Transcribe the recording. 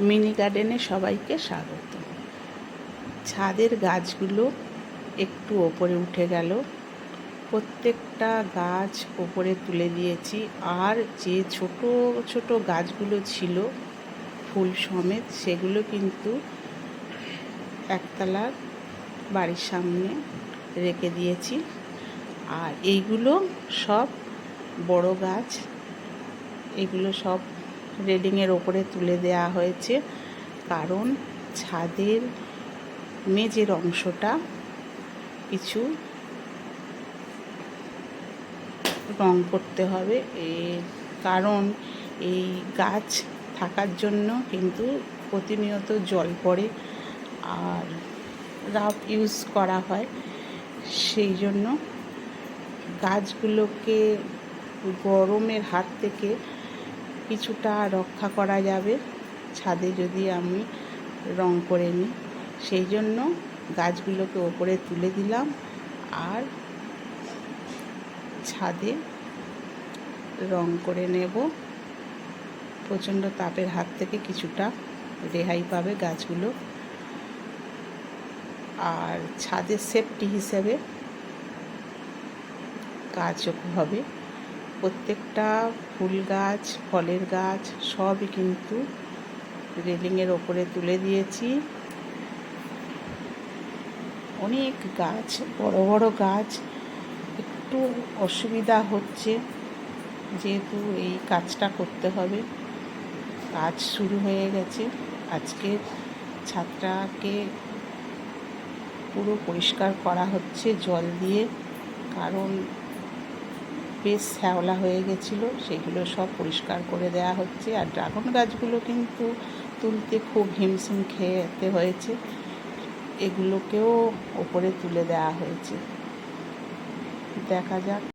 Mini গার্ডেনে সবাইকে স্বাগত। ছাদের গাছগুলো একটু ওপরে উঠে গেল। প্রত্যেকটা গাছ ওপরে তুলে দিয়েছি। আর যে ছোট ছোট গাছগুলো ছিল, ফুল সমেত, সেগুলো কিন্তু একতলার বাড়ির সামনে রেখে দিয়েছি। আর এইগুলো সব বড় গাছ। এগুলো সব রেলিংয়ের ওপরে তুলে দেওয়া হয়েছে। কারণ ছাদের মেঝের অংশটা কিছু রং করতে হবে। এর কারণ এই গাছ থাকার জন্য কিন্তু প্রতিনিয়ত জল পড়ে আর রাফ ইউজ করা হয়। সেই জন্য গাছগুলোকে গরমের হাত থেকে কিছুটা রক্ষা করা যাবে ছাদে যদি আমি রং করে নিই। সেই জন্য গাছগুলোকে ওপরে তুলে দিলাম আর ছাদে রং করে নেব। প্রচণ্ড তাপের হাত থেকে কিছুটা রেহাই পাবে গাছগুলো। আর ছাদের সেফটি হিসেবে কাজও হবে। প্রত্যেকটা ফুল গাছ, ফলের গাছ সবই কিন্তু রেলিংয়ের ওপরে তুলে দিয়েছি। অনেক গাছ, বড় বড় গাছ। একটু অসুবিধা হচ্ছে, যেহেতু এই কাজটা করতে হবে। কাজ শুরু হয়ে গেছে। আজকে ছাদটাকে পুরো পরিষ্কার করা হচ্ছে জল দিয়ে, কারণ বেশ শ্যাওলা হয়ে গেছিল, সেগুলো সব পরিষ্কার করে দেয়া হচ্ছে। আর ড্রাগন গাছগুলো কিন্তু তুলতে খুব হিমশিম খেতে হয়েছে। এগুলোকেও ওপরে তুলে দেওয়া হয়েছে। দেখা যাক।